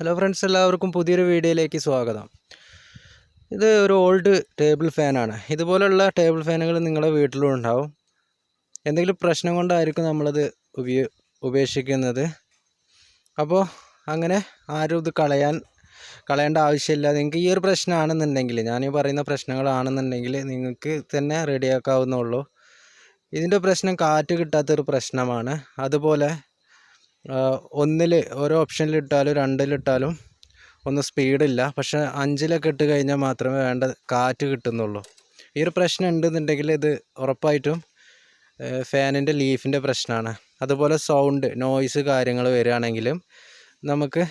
Hello friends എല്ലാവർക്കും പുതിയൊരു വീഡിയോയിലേക്ക് സ്വാഗതം. ഇത് ഒരു ഓൾഡ് ടേബിൾ ഫാനാണ് ഇതുപോലുള്ള ടേബിൾ ഫാനുകൾ നിങ്ങളുടെ വീട്ടിലും ഉണ്ടാവും. എന്തെങ്കിലും പ്രശ്നം കൊണ്ടായിരിക്കും നമ്മളത് ഉപയോ ഉപേക്ഷിക്കുന്നത്. അപ്പോൾ അങ്ങനെ ആരും ഇത് കളയാൻ കളയേണ്ട ആവശ്യമില്ല. നിങ്ങൾക്ക് ഈ ഒരു പ്രശ്നമാണെന്നുണ്ടെങ്കിൽ ഞാൻ ഈ പറയുന്ന പ്രശ്നങ്ങളാണെന്നുണ്ടെങ്കിൽ നിങ്ങൾക്ക് തന്നെ റെഡിയാക്കാവുന്നുള്ളൂ ഇതിന്റെ പ്രശ്നം കാറ്റ് കിട്ടാത്തൊരു പ്രശ്നമാണ്. അതുപോലെ ഒന്നിൽ ഓരോ ഓപ്ഷനിൽ ഇട്ടാലും രണ്ടിലിട്ടാലും ഒന്നും സ്പീഡില്ല. പക്ഷെ അഞ്ചിലൊക്കെ ഇട്ട് കഴിഞ്ഞാൽ മാത്രമേ വേണ്ട കാറ്റ് കിട്ടുന്നുള്ളൂ. ഈ ഒരു പ്രശ്നം ഉണ്ടെന്നുണ്ടെങ്കിൽ ഇത് ഉറപ്പായിട്ടും ഫാനിന്റെ ലീഫിന്റെ പ്രശ്നമാണ്. അതുപോലെ സൗണ്ട് നോയ്സ് കാര്യങ്ങൾ വരികയാണെങ്കിലും നമുക്ക്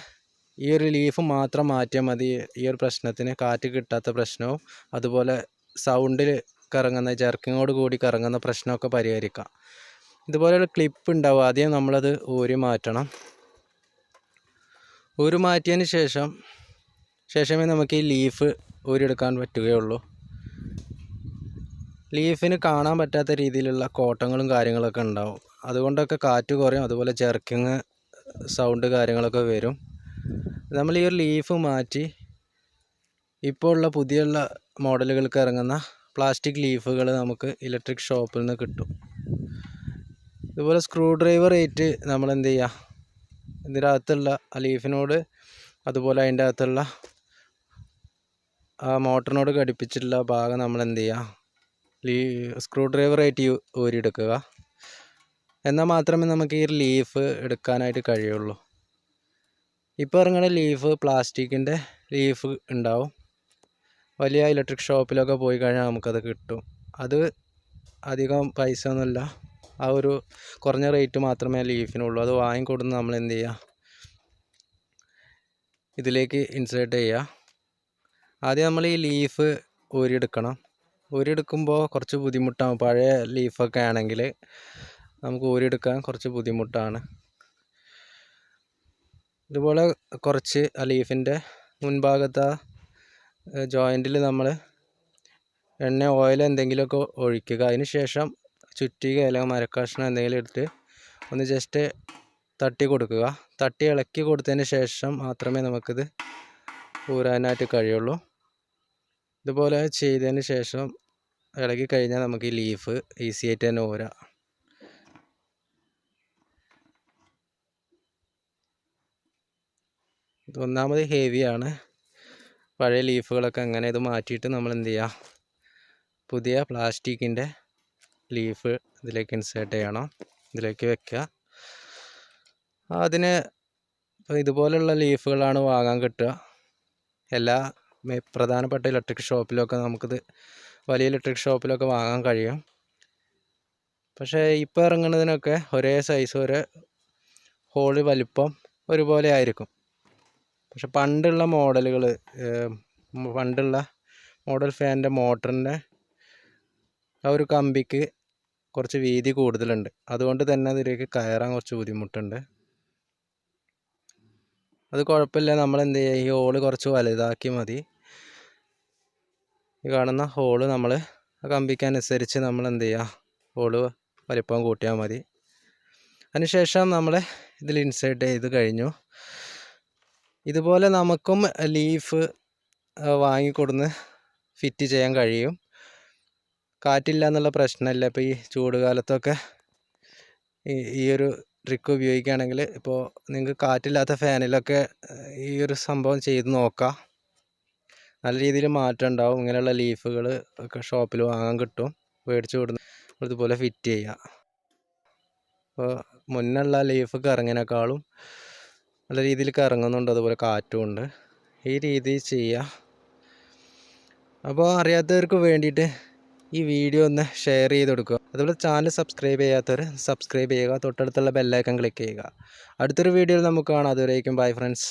ഈ ഒരു ലീഫ് മാത്രം മാറ്റിയാൽ മതി. ഈ ഒരു പ്രശ്നത്തിന് കാറ്റ് കിട്ടാത്ത പ്രശ്നവും അതുപോലെ സൗണ്ടിൽ കറങ്ങുന്ന ജർക്കിങ്ങോട് കൂടി കറങ്ങുന്ന പ്രശ്നമൊക്കെ പരിഹരിക്കാം. ഇതുപോലെയുള്ള ക്ലിപ്പ് ഉണ്ടാവും ആദ്യം നമ്മളത് ഊരി മാറ്റണം. ഊരി മാറ്റിയതിന് ശേഷം ശേഷമേ നമുക്ക് ഈ ലീഫ് ഊരിയെടുക്കാൻ പറ്റുകയുള്ളൂ. ലീഫിന് കാണാൻ പറ്റാത്ത രീതിയിലുള്ള കോട്ടങ്ങളും കാര്യങ്ങളൊക്കെ ഉണ്ടാവും. അതുകൊണ്ടൊക്കെ കാറ്റ് കുറയും. അതുപോലെ ജെർക്കിങ് സൗണ്ട് കാര്യങ്ങളൊക്കെ വരും. നമ്മൾ ഈ ഒരു ലീഫ് മാറ്റി ഇപ്പോൾ ഉള്ള പുതിയുള്ള മോഡലുകൾക്ക് ഇറങ്ങുന്ന പ്ലാസ്റ്റിക് ലീഫുകൾ നമുക്ക് ഇലക്ട്രിക് ഷോപ്പിൽ നിന്ന് കിട്ടും. ഇതുപോലെ സ്ക്രൂ ഡ്രൈവർ ഏറ്റ് നമ്മൾ എന്ത് ചെയ്യുക ഇതിന്റെ അകത്തുള്ള ആ ലീഫിനോട് അതുപോലെ അതിന്റെ അകത്തുള്ള ആ മോട്ടറിനോട് ഘടിപ്പിച്ചിട്ടുള്ള ഭാഗം നമ്മൾ എന്ത് ചെയ്യുക ലീ സ്ക്രൂ ഡ്രൈവർ ആയിട്ട് ഊരിയെടുക്കുക. എന്നാൽ മാത്രമേ നമുക്ക് ഈ ലീഫ് എടുക്കാനായിട്ട് കഴിയുള്ളൂ. ഇപ്പോൾ ഇറങ്ങുന്ന ലീഫ് പ്ലാസ്റ്റിക്കിന്റെ ലീഫ് ഉണ്ടാവും. വലിയ ഇലക്ട്രിക് ഷോപ്പിലൊക്കെ പോയി കഴിഞ്ഞാൽ നമുക്കത് കിട്ടും. അത് അധികം പൈസ ഒന്നുമില്ല ആ ഒരു കുറഞ്ഞ റേറ്റ് മാത്രമേ ലീഫിനുള്ളൂ അത് വാങ്ങിക്കൊടുന്ന് നമ്മൾ എന്ത് ചെയ്യുക ഇതിലേക്ക് ഇൻസേർട്ട് ചെയ്യുക ആദ്യം നമ്മൾ ഈ ലീഫ് ഊരിയെടുക്കണം. ഊരിയെടുക്കുമ്പോൾ കുറച്ച് ബുദ്ധിമുട്ടാണ് പഴയ ലീഫൊക്കെ ആണെങ്കിൽ നമുക്ക് ഊരിയെടുക്കാൻ കുറച്ച് ബുദ്ധിമുട്ടാണ്. ഇതുപോലെ കുറച്ച് ആ ലീഫിന്റെ മുൻഭാഗത്തെ ജോയിന്റിൽ നമ്മൾ എണ്ണ ഓയിൽ എന്തെങ്കിലുമൊക്കെ ഒഴിക്കുക. അതിന് ശേഷം ചുറ്റിക അല്ലെങ്കിൽ മരക്കഷ്ണം എന്തെങ്കിലും എടുത്ത് ഒന്ന് ജസ്റ്റ് തട്ടി കൊടുക്കുക. തട്ടി ഇളക്കി കൊടുത്തതിന് ശേഷം മാത്രമേ നമുക്കിത് ഊരാനായിട്ട് കഴിയുള്ളൂ. ഇതുപോലെ ചെയ്തതിന് ശേഷം ഇളകി കഴിഞ്ഞാൽ നമുക്ക് ഈ ലീഫ് ഈസി ആയിട്ട് തന്നെ ഊരാം. ഒന്നാമത് ഹെവിയാണ് പഴയ ലീഫുകളൊക്കെ അങ്ങനെ ഇത് മാറ്റിയിട്ട് നമ്മൾ എന്ത് ചെയ്യുക? പുതിയ പ്ലാസ്റ്റിക്കിന്റെ ലീഫ് ഇതിലേക്ക് ഇൻസേർട്ട് ചെയ്യണം. ഇതിലേക്ക് വെക്കുക. അതിന് ഇതുപോലുള്ള ലീഫുകളാണ് വാങ്ങാൻ കിട്ടുക. എല്ലാ പ്രധാനപ്പെട്ട ഇലക്ട്രിക് ഷോപ്പിലൊക്കെ നമുക്കിത് വലിയ ഇലക്ട്രിക് ഷോപ്പിലൊക്കെ വാങ്ങാൻ കഴിയും. പക്ഷേ ഇപ്പോൾ ഇറങ്ങുന്നതിനൊക്കെ ഒരേ സൈസ് ഒരേ ഹോളി വലിപ്പം ഒരുപോലെ ആയിരിക്കും. പക്ഷെ പണ്ടുള്ള മോഡലുകൾ പണ്ടുള്ള മോഡൽ ഫാനിന്റെ മോട്ടറിന്റെ ആ ഒരു കമ്പിക്ക് കുറച്ച് വീതി കൂടുതലുണ്ട്. അതുകൊണ്ട് തന്നെ അതിലേക്ക് കയറാൻ കുറച്ച് ബുദ്ധിമുട്ടുണ്ട്. അത് കുഴപ്പമില്ല. നമ്മൾ എന്ത് ചെയ്യുക ഈ ഹോൾ കുറച്ച് വലുതാക്കി മതി. ഈ കാണുന്ന ഹോൾ നമ്മൾ കമ്പിക്കനുസരിച്ച് നമ്മൾ എന്ത് ചെയ്യുക ഹോൾ വലിപ്പം കൂട്ടിയാൽ മതി. അതിനുശേഷം നമ്മൾ ഇതിൽ ഇൻസേർട്ട് ചെയ്ത് കഴിഞ്ഞു. ഇതുപോലെ നമുക്കും ലീഫ് വാങ്ങിക്കൊടുന്ന് ഫിറ്റ് ചെയ്യാൻ കഴിയും. കാറ്റില്ല എന്നുള്ള പ്രശ്നമില്ല. ഇപ്പോൾ ഈ ചൂട് കാലത്തൊക്കെ ഈ ഒരു ട്രിക്ക് ഉപയോഗിക്കുകയാണെങ്കിൽ ഇപ്പോൾ നിങ്ങൾക്ക് കാറ്റില്ലാത്ത ഫാനിലൊക്കെ ഈ ഒരു സംഭവം ചെയ്ത് നോക്കാം. നല്ല രീതിയിൽ മാറ്റം ഉണ്ടാവും. ഇങ്ങനെയുള്ള ലീഫുകൾ ഒക്കെ ഷോപ്പിൽ വാങ്ങാൻ കിട്ടും. മേടിച്ച് കൊടുന്ന് ഇതുപോലെ ഫിറ്റ് ചെയ്യുക അപ്പോൾ മുന്നുള്ള ലീഫ് കറങ്ങിനേക്കാളും നല്ല രീതിയിൽ കറങ്ങുന്നുണ്ട്. അതുപോലെ കാറ്റും ഉണ്ട്. ഈ രീതി ചെയ്യുക അപ്പോൾ അറിയാത്തവർക്ക് വേണ്ടിയിട്ട് ഈ വീഡിയോ ഒന്ന് ഷെയർ ചെയ്ത് കൊടുക്കുക. അതുപോലെ ചാനൽ സബ്സ്ക്രൈബ് ചെയ്യാത്തവർ സബ്സ്ക്രൈബ് ചെയ്യുക. തൊട്ടടുത്തുള്ള ബെല്ലൈക്കൺ ക്ലിക്ക് ചെയ്യുക. അടുത്തൊരു വീഡിയോയിൽ നമുക്ക് കാണാം. അതുവരേക്കും ബൈ ഫ്രണ്ട്സ്